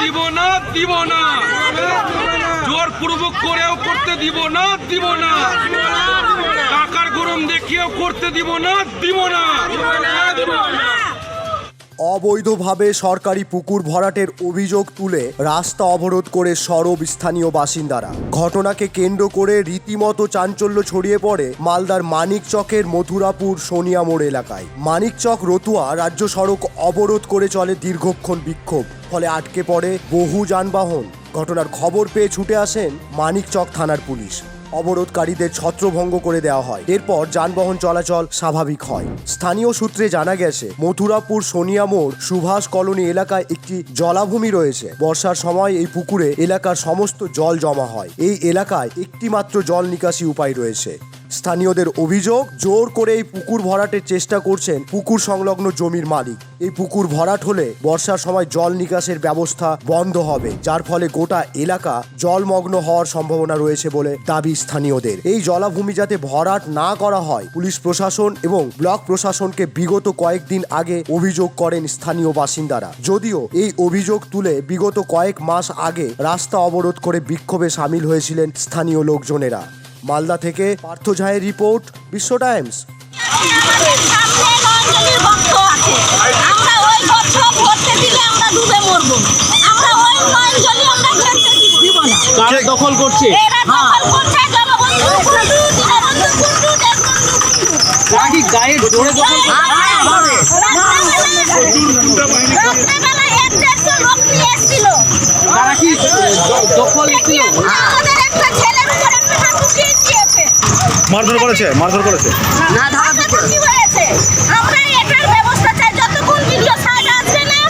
দিব না দিব না। জোর পূর্বক করেও করতে দিব না দিব না। টাকার গরম দেখিয়েও করতে দিব না দিব না। অবৈধভাবে সরকারি পুকুর ভরাটের অভিযোগ তুলে রাস্তা অবরোধ করে সরব স্থানীয় বাসিন্দারা। ঘটনাকে কেন্দ্র করে রীতিমতো চাঞ্চল্য ছড়িয়ে পড়ে মালদার মানিকচকের মথুরাপুর সোনিয়া মোড় এলাকায়। মানিকচক রতুয়া রাজ্য সড়ক অবরোধ করে চলে দীর্ঘক্ষণ বিক্ষোভ, ফলে আটকে পড়ে বহু যানবাহন। ঘটনার খবর পেয়ে ছুটে আসেন মানিকচক থানার পুলিশ। অবরোধকারীদের ছত্রভঙ্গ করে দেওয়া হয়। এরপর যানবাহন চলাচল স্বাভাবিক হয়। স্থানীয় সূত্রে জানা গেছে, মথুরাপুর সোনিয়া মোড় সুভাষ কলোনি এলাকায় একটি জলাভূমি রয়েছে। বর্ষার সময় এই পুকুরে এলাকার সমস্ত জল জমা হয়। এই এলাকায় একটিমাত্র জল নিকাশি উপায় রয়েছে। স্থানীয়দের অভিযোগ, জোর করে এই পুকুর ভরাটের চেষ্টা করছেন পুকুর সংলগ্ন জমির মালিক। এই পুকুর ভরাট হলে বর্ষার সময় জল নিকাশের ব্যবস্থা বন্ধ হবে, যার ফলে গোটা এলাকা জলমগ্ন হওয়ার সম্ভাবনা রয়েছে বলে দাবি স্থানীয়দের। এই জলাভূমি যাতে ভরাট না করা হয়, পুলিশ প্রশাসন এবং ব্লক প্রশাসনকে বিগত কয়েকদিন আগে অভিযোগ করেন স্থানীয় বাসিন্দারা। যদিও এই অভিযোগ তুলে বিগত কয়েক মাস আগে রাস্তা অবরোধ করে বিক্ষোভে সামিল হয়েছিলেন স্থানীয় লোকজনেরা। মালদা থেকে পার্থ ঝায়ের রিপোর্ট বিশ্ব টাইমস। নয়জনের গর্ত আছে আমরা মারধর করেছে মারধর করেছে। আমাদের কি হয়েছে আমরা এটার ব্যবস্থা চাই যতক্ষণ ভিডিও আসবে না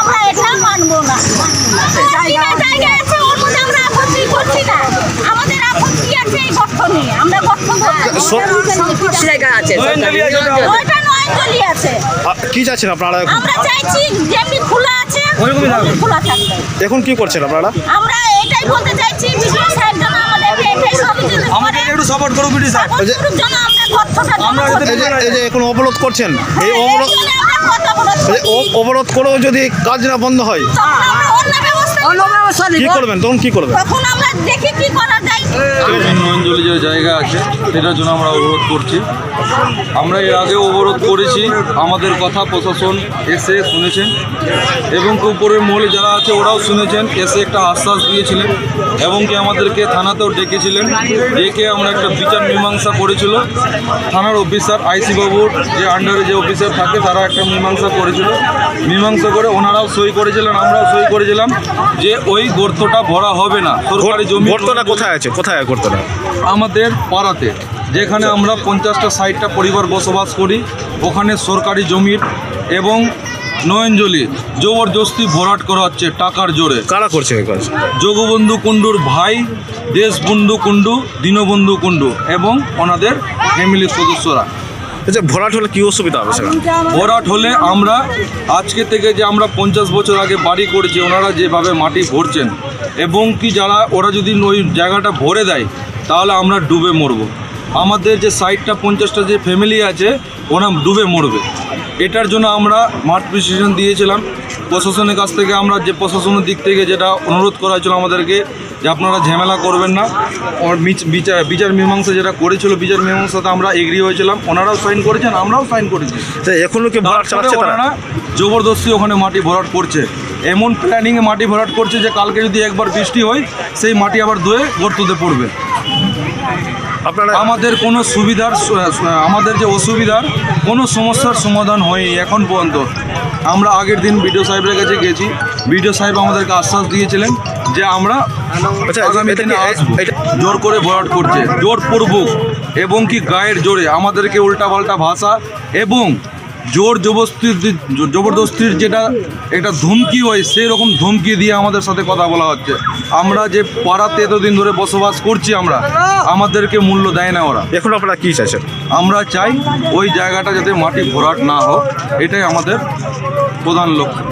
আমরা এটা মানবো না। জায়গা জায়গা আছে ওর মধ্যে আমরা আপত্তি করছি না। আমাদের আপত্তি আছে এই আমরা গর্ত জায়গা আছে ওইটা আছে। কি চাচ্ছেন আপনারা এখন? আমরা চাইছি যেমনি খোলা আছে খোলা থাকবে। এখন কি করছেন আপনারা? আমরা এটাই বলতে চাইছি ভিডিও সাইড যেন আমাদেরকে এটাই সহযোগিতা করে আমাদেরকে একটু সাপোর্ট করুক আমরা এই যে এখন অবরোধ করছেন এই অবরোধ করেও যদি কাজ না বন্ধ হয় আমরা অন্য ব্যবস্থা নিব। কি করবেন? তখন কি করবেন? তখন আমরা দেখি কি করা যায়। নয়নজলি যে জায়গা আছে সেটার জন্য আমরা অবরোধ করছি। আমরা এর আগে অবরোধ করেছি আমাদের কথা প্রশাসন এসে শুনেছেন এবং কি উপরের মহলে যারা আছে ওরাও শুনেছেন এসে একটা আশ্বাস দিয়েছিলেন এবং কি আমাদেরকে থানাতেও ডেকেছিলেন। ডেকে আমরা একটা বিচার মীমাংসা করেছিল। থানার অফিসার আইসি বাবুর যে আন্ডারে যে অফিসার থাকে তারা একটা মীমাংসা করেছিল। মীমাংসা করে ওনারাও সই করেছিলেন আমরাও সই করেছিলাম। যে ওই গর্তটা ভরা হবে না। সরকারি জমি গর্তটা কোথায় আছে? কোথায় গর্তটা? আমাদের পাড়াতে যেখানে আমরা পঞ্চাশটা ষাটটা পরিবার বসবাস করি ওখানে সরকারি জমির এবং নয়নজলি জবরদস্তি ভরাট করা হচ্ছে টাকার জোরে। কারা করছে কাজ? যোগবন্ধু কুণ্ডুর ভাই দেশবন্ধু কুণ্ডু দীনবন্ধু কুণ্ডু এবং ওনাদের ফ্যামিলির সদস্যরা। যে ভরাট হলে কী অসুবিধা হবে সেখানে? ভরাট হলে আমরা আজকে থেকে যে আমরা পঞ্চাশ বছর আগে বাড়ি করেছি ওনারা যেভাবে মাটি ভরছেন এবং কি যারা ওরা যদি ওই জায়গাটা ভরে দেয় তাহলে আমরা ডুবে মরবো। আমাদের যে সাইডটা পঞ্চাশটা যে ফ্যামিলি আছে ওরা ডুবে মরবে। এটার জন্য আমরা মাঠ প্রিসিশন দিয়েছিলাম। প্রশাসনের কাছ থেকে আমরা যে প্রশাসনের দিক থেকে যেটা অনুরোধ করা হয়েছিল আমাদেরকে যে আপনারা ঝামেলা করবেন না। ওর বিচার বিচার মীমাংসা যেটা করেছিল বিচার মীমাংসাতে আমরা এগ্রি হয়েছিলাম। ওনারাও সাইন করেছেন আমরাও সাইন করেছি। তো এখনও কি ওনারা জবরদস্তি ওখানে মাটি ভরাট করছে। এমন প্ল্যানিংয়ে মাটি ভরাট করছে যে কালকে যদি একবার বৃষ্টি হয় সেই মাটি আবার ধুয়ে গর্ততে পড়বে। আপনারা আমাদের কোনো সুবিধার আমাদের যে অসুবিধার কোনো সমস্যার সমাধান হয়নি এখন পর্যন্ত। আমরা আগের দিন বিডিও সাহেবের কাছে গেছি। বিডিও সাহেব আমাদেরকে আশ্বাস দিয়েছিলেন যে আমরা আচ্ছা, আগামী দিনে আসব। জোর করে ভরাট করছে জোরপূর্বক এবং কি গায়ের জোরে। আমাদেরকে উল্টা পাল্টা ভাষা এবং জোর জবরদস্তির জবরদস্তির যেটা একটা ধমকি হয় সেই রকম ধমকি দিয়ে আমাদের সাথে কথা বলা হচ্ছে। আমরা যে পাড়াতে এতদিন ধরে বসবাস করছি আমরা আমাদেরকে মূল্য দেয় না ওরা। এখন আপনারা কি চাইছেন? আমরা চাই ওই জায়গাটা যাতে মাটি ভরাট না হোক এটাই আমাদের প্রধান লক্ষ্য।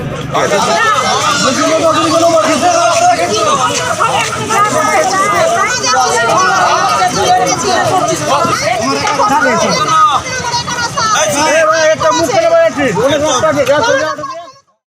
এটা মুখ